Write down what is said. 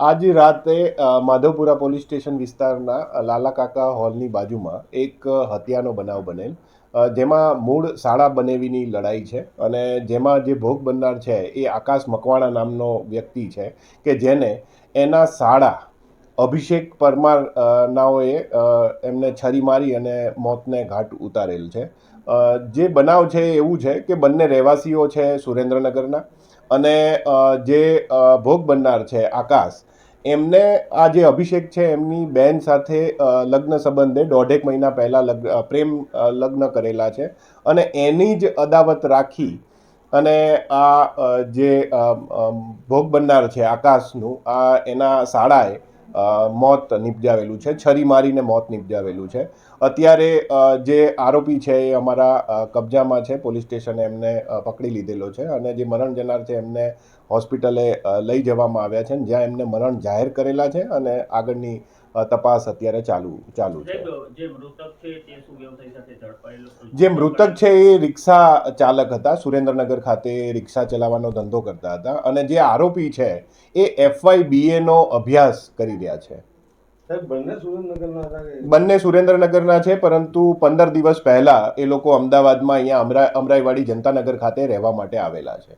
આજ રાતે Madhavpura police station વિસ્તારના લાલા કાકા હોલની બાજુમાં એક હત્યાનો બનાવ બનેલ. જેમાં મૂળ શાળા બનેવીની લડાઈ છે અને જેમાં જે ભોગ બનનાર છે એ આકાશ મકવાણા નામનો વ્યક્તિ છે કે જેને એના શાળા અભિષેક પરમાર નાઓએ એમને છરી મારી અને મોતને ઘાટ ઉતારેલ છે. જે બનાવ છે એવું છે કે બંને રહેવાસીઓ છે સુરેન્દ્રનગરના અને જે ભોગ બનનાર છે આકાશ, એમને આ જે અભિષેક છે એમની બેન સાથે લગ્ન સંબંધે દોઢેક મહિના પહેલાં લગ્ન પ્રેમ લગ્ન કરેલા છે. અને એની જ અદાવત રાખી અને આ જે ભોગ બનનાર છે આકાશનું, આ એના શાળાએ મોત નિપજાવેલું છે, છરી મારીને મોત નિપજાવેલું છે. અત્યારે જે આરોપી છે એ અમારા કબજામાં છે, પોલીસ સ્ટેશને એમને પકડી લીધેલો છે અને જે મરણ જનાર છે એમને હોસ્પિટલે લઈ જવામાં આવ્યા છે જ્યાં એમને મરણ જાહેર કરેલા છે અને આગળની તપાસ અત્યારે ચાલુ ચાલુ છે. જે મૃતક છે એ રિક્ષા ચાલક હતા સુરેન્દ્રનગર ખાતે રિક્ષા ચલાવવાનો ધંધો કરતા હતા અને જે આરોપી છે એ એફવાય બીએનો અભ્યાસ કરી રહ્યા છે. બંને સુરેન્દ્રનગરના છે પરંતુ પંદર દિવસ પહેલા એ લોકો અમદાવાદમાં અહીંયા અમરા અમરાઈવાડી જનતાનગર ખાતે રહેવા માટે આવેલા છે.